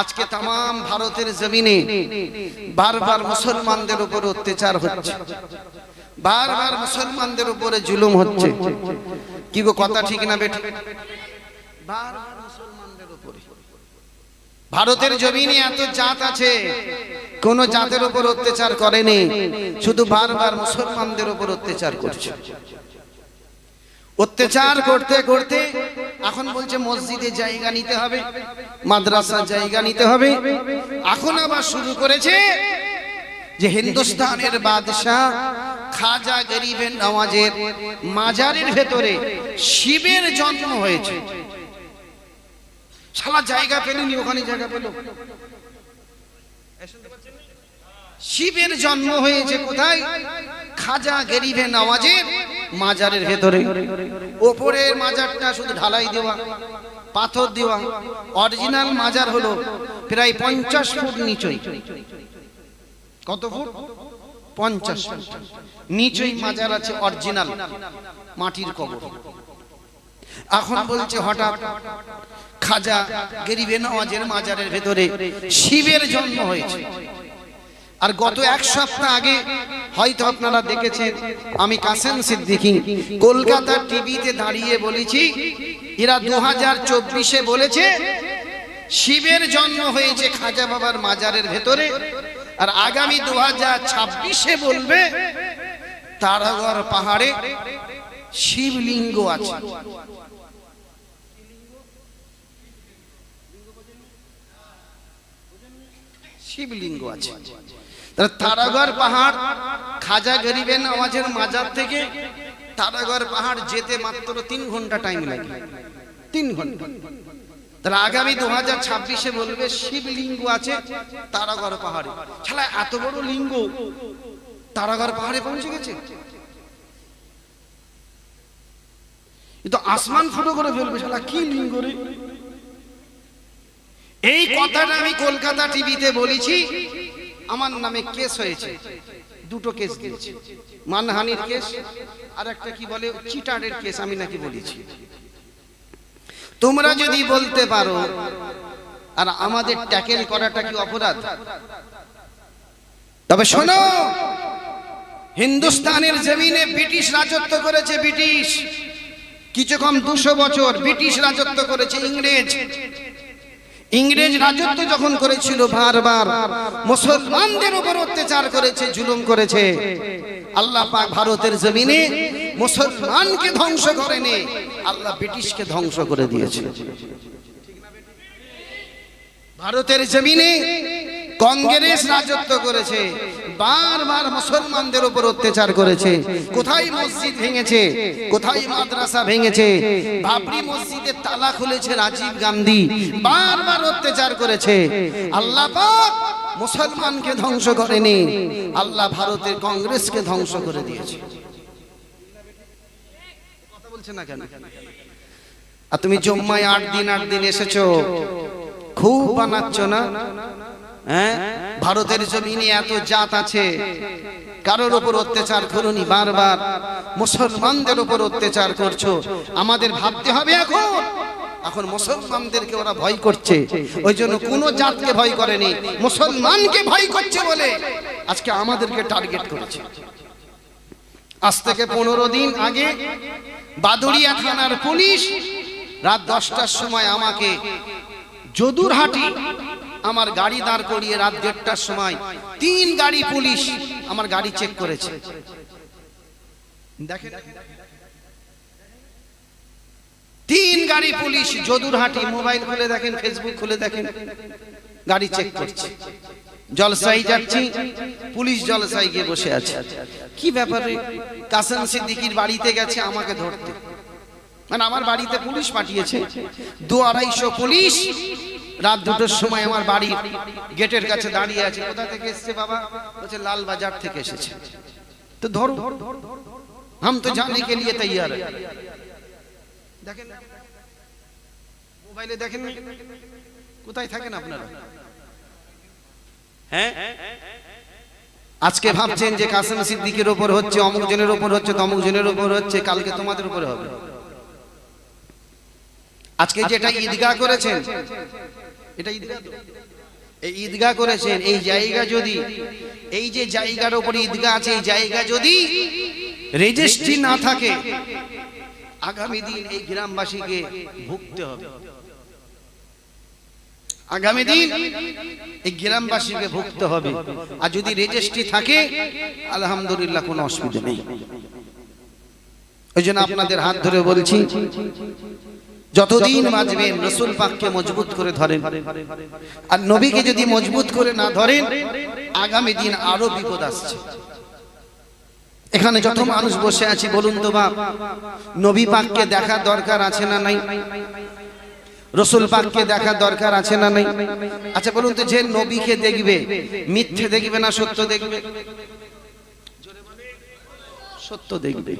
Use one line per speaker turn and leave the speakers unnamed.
আজকে তাম ভারতের জমিনে বারবার মুসলমানদের উপর অত্যাচার হচ্ছে। বারবার মুসলমানদের উপরে জুলুম হচ্ছে। কি গো, কথা ঠিক না বেটি ভারতের জমিনে এত জাত আছে, কোন জাতের উপর অত্যাচার করেনি, শুধু বারবার মুসলমানদের উপর অত্যাচার করছে। অত্যাচার করতে করতে এখন বলছে মসজিদে জায়গা নিতে হবে, মাদ্রাসা জায়গা নিতে হবে। এখন আবার শুরু করেছে যে হিন্দুস্তানের বাদশাহ খাজা গরিবের নামাজের মাজারের ভেতরে শিবের জন্ম হয়েছে। শালা জায়গা পেলেনি, ওখানে জায়গা পেল। শিবের জন্ম হয়েছে কোথায়? খাজা গরিবে নওয়াজের মাজারের ভেতরে। ওপরের মাজারটা শুধু ঢালাই দেওয়া, পাথর দেওয়া। অরিজিনাল মাজার হলো প্রায় পঞ্চাশ ফুট নিচই। কত ফুট? পঞ্চাশ ফুট। নিচই মাজার আছে অরিজিনাল মাটির কবর। এখন বলছে হঠাৎ খাজা গরিবে নওয়াজের মাজারের ভেতরে শিবের জন্ম হয়েছে। আর গত এক সপ্তাহ আগে হয়তো আপনারা দেখেছেন, আমি কাসেম সিদ্দিকি কলকাতা টিভিতে দাঁড়িয়ে বলেছি, এরা দু হাজার চব্বিশে বলেছে, শিবের জন্ম হয়েছে খাজা বাবার মাজারের ভেতরে, আর আগামী দু হাজার ছাব্বিশে বলবে, তারাগড় পাহাড়ে শিবলিঙ্গ আছে। শিবলিঙ্গ আছে। তারাগড় পাহাড় খাজা গরিবের নামাজের মাজার থেকে তারাগড় পাহাড় যেতে মাত্র তিন ঘণ্টা টাইম লাগে। তিন ঘণ্টা। আগামী দু হাজার ছাব্বিশে বলবে শিবলিঙ্গ আছে তারাগড় পাহাড়ে। ছাড়া এত বড় লিঙ্গ। তারাগড় পাহাড়ে পৌঁছে গেছে। কিন্তু আসমান ফুটো করে ফেলবে, শালা, কি লিঙ্গ রে? এই কথাটা আমি কলকাতা টিভিতে বলেছি। আমার নামে কেস হয়েছে। দুটো কেস দিয়েছে। মানহানির কেস আর একটা কি বলে, চিটারের কেস আমি নাকি বলেছি। তোমরা যদি বলতে পারো, আর আমাদের ট্যাকেল করাটা কি অপরাধ? তবে শোনো, হিন্দুস্তানের জমিনে ব্রিটিশ রাজত্ব করেছে ব্রিটিশ। কিছু কম দুশো বছর ব্রিটিশ রাজত্ব করেছে ইংরেজ। ইংরেজ রাজত্ব যখন করেছিল বারবার, মুসলমানদের উপর অত্যাচার করেছে, জুলুম করেছে, আল্লাহ পাক ভারতের জমিনে মুসলমানকে ধ্বংস করেনি, আল্লাহ ব্রিটিশকে ধ্বংস করে দিয়েছে। ভারতের জমিনে কংগ্রেস রাজত্ব করেছে, বারবার মুসলমানদের উপর অত্যাচার করেছে। কোথায় মসজিদ ভেঙেছে, কোথায় মাদ্রাসা ভেঙেছে, বাবরি মসজিদের তালা খুলেছে রাজীব গান্ধী, বারবার অত্যাচার করেছে। আল্লাহ পাক মুসলমানকে ধ্বংস করেনি, আল্লাহ ভারতের কংগ্রেসকে ধ্বংস করে দিয়েছে। কথা বলছে না কেন? আর তুমি জম্মায় আট দিন আট দিন এসেছ, খুব বানাচ্ছ না? হ্যাঁ? ভারতের জমিনে এত জাত আছে। কারোর উপর অত্যাচার করুনি বারবার। মুসলমানদের উপর অত্যাচার করছ। আমাদের ভাবতে হবে এখন। এখন মুসলমানদেরকে ওরা ভয় করছে। ওই জন্য কোনো জাতকে ভয় করেনি। মুসলমানকে ভয় করছে বলে আজকে আমাদেরকে টার্গেট করেছে। আজ থেকে পনেরো দিন আগে বাদুড়িয়া থানার পুলিশ রাত দশটার সময় আমাকে যদুরহাটি আমার গাড়ি দাঁড় করিয়ে রাত দেড়টার সময় তিন গাড়ি পুলিশ আমার গাড়ি চেক করেছে। দেখেন। তিন গাড়ি পুলিশ যদুরহাটি মোবাইল খুলে দেখেন ফেসবুক খুলে দেখেন, গাড়ি চেক করছে। জলসাই যাচ্ছি, পুলিশ জলসাই গিয়ে বসে আছে। কি ব্যাপারে কাসেম সিদ্দিকির বাড়িতে গেছে, আমাকে ধরতে। মানে আমার বাড়িতে পুলিশ পাঠিয়েছে। দু আড়াইশো পুলিশ রাত দুটোর সময় আমার বাড়ি গেটের কাছে দাঁড়িয়ে আছে। কোথা থেকে এসছে বাবা? বলছে লাল বাজার থেকে এসেছে। তো ধরো হাম তো জানে কে লিয়ে তৈয়ার দেখেন মোবাইলে দেখেন কোথায় থাকেন আপনারা? হ্যাঁ? আজকে ভাবছেন যে কাসেম সিদ্দিকের ওপর হচ্ছে অমুক জনের ওপর হচ্ছে তমুক জনের ওপর হচ্ছে কালকে তোমাদের উপরে হবে। আজকে যেটা ঈদগাহ করেছেন এটা ঈদগাহ এই ঈদগাহ করেছেন এই জায়গা যদি এই যে জায়গার উপরে ঈদগাহ আছে এই জায়গা যদি রেজিস্ট্রি না থাকে আগামী দিন এই গ্রামবাসীকে ভুগতে হবে। আগামী দিন এই গ্রামবাসীকে ভুগতে হবে। আর যদি রেজিস্ট্রি থাকে আলহামদুলিল্লাহ কোনো অসুবিধা নেই। ওই জন্য আপনাদের হাত ধরে বলছি যতদিন বাঁচবেন রসুল পাককে মজবুত করে ধরেন। আর নবীকে যদি মজবুত করে না ধরেন আগামী দিন আরও বিপদ আসছে। এখানে যত মানুষ বসে আছি বলুন তো বাপ নবী পাককে দেখার দরকার আছে না নাই? রসুল পাককে দেখার দরকার আছে না নাই? আচ্ছা বলুন তো যে নবীকে দেখবে মিথ্যে দেখবে না সত্য দেখবে। সত্য দেখবে।